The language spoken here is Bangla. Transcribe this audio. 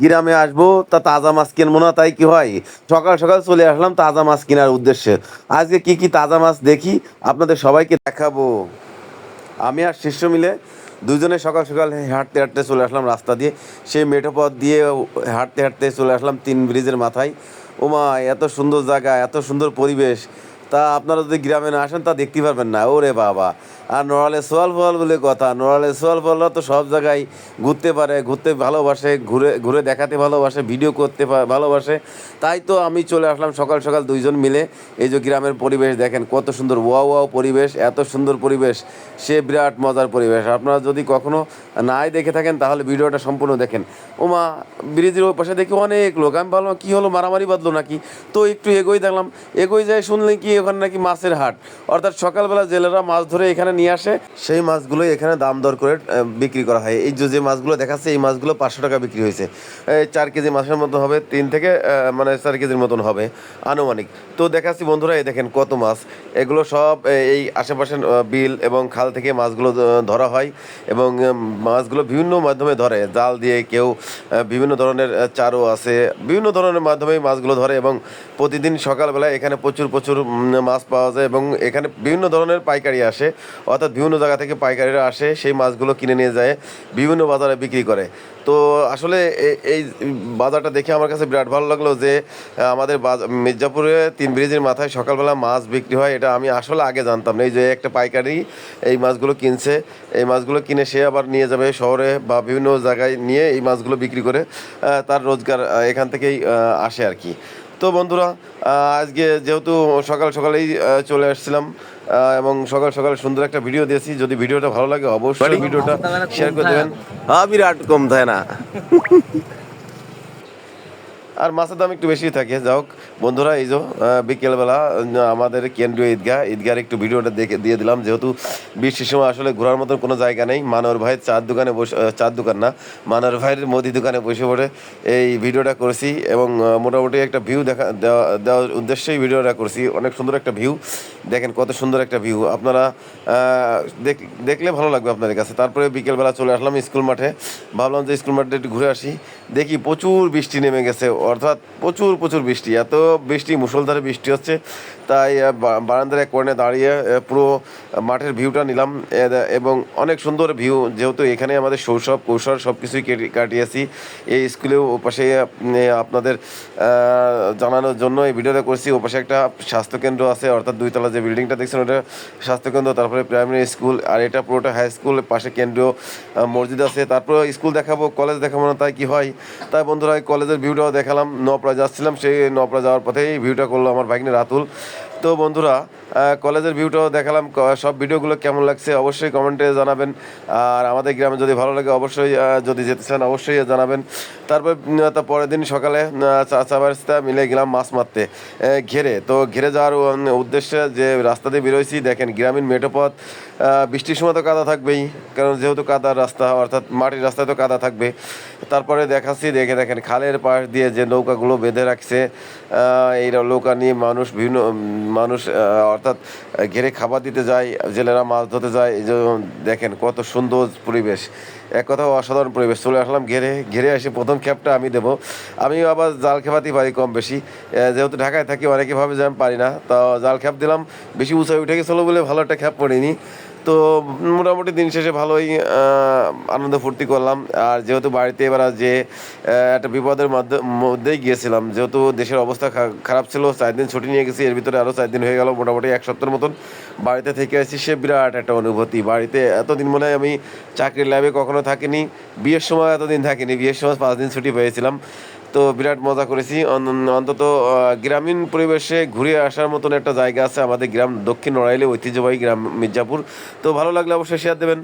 গ্রামে আসব, তা তাজা মাছ কিনবো না, তাই কি হয়? সকাল সকাল চলে আসলাম তাজা মাছ কেনার উদ্দেশ্যে। আজকে কি কি তাজা মাছ দেখি আপনাদের সবাইকে দেখাবো। আমি আর শিষ্য মিলে দুজনে সকাল সকাল হাঁটতে হাঁটতে চলে আসলাম রাস্তা দিয়ে। সেই মেঠো পথ দিয়ে হাঁটতে হাঁটতে চলে আসলাম তিন ব্রিজের মাথায়। ওমা, এত সুন্দর জায়গা, এত সুন্দর পরিবেশ। তা আপনারা যদি গ্রামে না আসেন, তা দেখতে পারবেন না। ওরে বাবা আর নড়ালে সোয়াল ফল বলে কথা, নড়ালে সোয়াল ফলরা তো সব জায়গায় ঘুরতে পারে, ঘুরতে ভালোবাসে, ঘুরে ঘুরে দেখাতে ভালোবাসে, ভিডিও করতে ভালোবাসে। তাই তো আমি চলে আসলাম সকাল সকাল দুইজন মিলে। এই যে গ্রামের পরিবেশ দেখেন, কত সুন্দর ওয়া ওয়াও পরিবেশ, এত সুন্দর পরিবেশ। সে বিরাট মজার পরিবেশ। আপনারা যদি কখনো নাই দেখে থাকেন, তাহলে ভিডিওটা সম্পূর্ণ দেখেন। ওমা, ব্রিজের ওই পাশে দেখি অনেক লোক। আমি ভাবলাম, কী হলো, মারামারি বাঁধলো নাকি? তো একটু এগোই দেখলাম। এগোই যায় শুনলে কি ওখানে নাকি মাছের হাট। অর্থাৎ সকালবেলা জেলেরা মাছ ধরে এখানে নিয়ে আসে। সেই মাছগুলো এখানে দাম দর করে বিক্রি করা হয়। এই যে মাছগুলো দেখাচ্ছে, এই মাছগুলো পাঁচশো টাকা বিক্রি হয়েছে। চার কেজি মাছের মতো হবে, তিন থেকে মানে চার কেজির মতন হবে আনুমানিক। তো দেখাচ্ছি বন্ধুরা, এই দেখেন কত মাছ। এগুলো সব এই আশেপাশের বিল এবং খাল থেকে মাছগুলো ধরা হয় এবং মাছগুলো বিভিন্ন মাধ্যমে ধরে। জাল দিয়ে কেউ বিভিন্ন ধরনের চারও আছে, বিভিন্ন ধরনের মাধ্যমে মাছগুলো ধরে এবং প্রতিদিন সকালবেলা এখানে প্রচুর প্রচুর মাছ পাওয়া যায় এবং এখানে বিভিন্ন ধরনের পাইকারি আসে। অর্থাৎ বিভিন্ন জায়গা থেকে পাইকারিরা আসে, সেই মাছগুলো কিনে নিয়ে যায়, বিভিন্ন বাজারে বিক্রি করে। তো আসলে এই বাজারটা দেখে আমার কাছে বিরাট ভালো লাগল যে আমাদের মির্জাপুরে তিন ব্রিজের মাথায় সকালবেলা মাছ বিক্রি হয়, এটা আমি আসলে আগে জানতাম না। এই যে একটা পাইকারি এই মাছগুলো কিনছে, এই মাছগুলো কিনে সে আবার নিয়ে যাবে শহরে বা বিভিন্ন জায়গায় নিয়ে এই মাছগুলো বিক্রি করে তার রোজগার এখান থেকেই আসে আর কি। তো বন্ধুরা আজকে যেহেতু সকাল সকালেই চলে আসছিলাম এবং সকাল সকাল সুন্দর একটা ভিডিও দিয়েছি। যদি ভিডিওটা ভালো লাগে অবশ্যই ভিডিওটা শেয়ার করে দেবেন। হ্যাঁ বিরাট কম থাকে না। আর মাছের দাম একটু বেশি থাকে। যাই হোক, বন্ধুরা, এই যে বিকেলবেলা আমাদের কেন্দ্রীয় ঈদগাহ ঈদগার একটু ভিডিওটা দেখে, দিয়ে দিলাম। যেহেতু বৃষ্টির সময় আসলে ঘোরার মতন কোনো জায়গা নেই, মানর ভাইয়ের চার দোকানে বসে চার দোকান না, মানর ভাইয়ের মুদি দোকানে বসে পড়ে এই ভিডিওটা করেছি এবং মোটামুটি একটা ভিউ দেখা, দেওয়া, দেওয়ার উদ্দেশ্যেই ভিডিওটা করছি। অনেক সুন্দর একটা ভিউ দেখেন কত সুন্দর একটা ভিউ আপনারা দেখ- দেখলে ভালো লাগবে আপনাদের কাছে। তারপরে বিকেলবেলা চলে আসলাম স্কুল মাঠে। ভাবলাম যে স্কুল মাঠে একটু ঘুরে আসি। দেখি প্রচুর বৃষ্টি নেমে গেছে। অর্থাৎ প্রচুর প্রচুর বৃষ্টি। এত বৃষ্টি, মুষলধারে বৃষ্টি হচ্ছে, তাই বারান্দার এক কোণে দাঁড়িয়ে পুরো মাঠের ভিউটা নিলাম এবং অনেক সুন্দর ভিউ যেহেতু এখানে আমাদের শৈশব, কৌশল সব কিছুই কেটে- কাটিয়েছি এই স্কুলেও ওপাশে আপনাদের জানানোর জন্য এই ভিডিওটা করছি। ওপাশে একটা স্বাস্থ্যকেন্দ্র আছে, অর্থাৎ দুইতলা যে বিল্ডিংটা দেখছেন, ওটা স্বাস্থ্যকেন্দ্র, তারপরে প্রাইমারি স্কুল আর এটা পুরোটা হাই স্কুল পাশে কেন্দ্রীয় মসজিদ আছে। তারপরে স্কুল দেখাবো কলেজ দেখাবো না, তাই কি হয়? তাই বন্ধুরা কলেজের ভিউটাও দেখালাম। নপড়া যাচ্ছিলাম সেই নপড়া যাওয়ার পথেই ভিউটা করল আমার ভাগ্নে রাতুল। তো বন্ধুরা কলেজের ভিউটাও দেখালাম। সব ভিডিওগুলো কেমন লাগছে অবশ্যই কমেন্টে জানাবেন। আর আমাদের গ্রামে যদি ভালো লাগে, অবশ্যই যদি যেতে চান, অবশ্যই জানাবেন। তারপর তার পরের দিন সকালে চাচা বারিস্তা মিলে গেলাম মাছ মারতে ঘেরে। তো ঘেরে যাওয়ার উদ্দেশ্যে যে রাস্তা দিয়ে বেরোয়ছি দেখেন গ্রামীণ মেঠোপথ বৃষ্টির সময় তো কাদা থাকবেই, কারণ যেহেতু কাদার রাস্তা, অর্থাৎ মাটির রাস্তায় তো কাদা থাকবে। তারপরে দেখাচ্ছি, দেখে দেখেন খালের পাশ দিয়ে যে নৌকাগুলো বেঁধে রাখছে এই নৌকা নিয়ে মানুষ বিভিন্ন মানুষ অর্থাৎ ঘেরে খাবার দিতে যায়, জেলেরা মাছ ধরতে যায়, এই যে দেখেন কত সুন্দর পরিবেশ। এক কথা অসাধারণ পরিবেশ। চলে আসলাম ঘেরে ঘেরে এসে প্রথম খ্যাপটা আমি দেবো। আমি আবার জাল খেপাতেই পারি কম বেশি। যেহেতু ঢাকায় থাকি, অনেকে ভাবে যে আমি পারি না। তো জাল খ্যাপ দিলাম, বেশি উঁচায় উঠে গেছিল বলে ভালো একটা খ্যাপ পড়িনি। তো মোটামুটি দিন শেষে ভালোই আনন্দ ফুর্তি করলাম। আর যেহেতু বাড়িতে এবার যে একটা বিপদের মধ্যে- মধ্যেই গিয়েছিলাম, যেহেতু দেশের অবস্থা খারাপ ছিল, চার দিন ছুটি নিয়ে গেছি, এর ভিতরে আরও চার দিন হয়ে গেল, মোটামুটি এক সপ্তাহের মতন বাড়িতে থেকে আসছি সে বিরাট একটা অনুভূতি। বাড়িতে এতদিন মনে হয় আমি চাকরির ল্যাবে কখনো থাকিনি, বিয়ের সময় এতদিন থাকিনি, বিয়ের সময় পাঁচ দিন ছুটি পেয়েছিলাম। তো বিরাট মজা করেছি। অন- অন্তত গ্রামীণ পরিবেশে ঘুরে আসার মতন একটা জায়গা আছে আমাদের গ্রাম দক্ষিণ নড়াইলে ঐতিহ্যবাহী গ্রাম মির্জাপুর। তো ভালো লাগলে অবশ্যই শেয়ার দেবেন।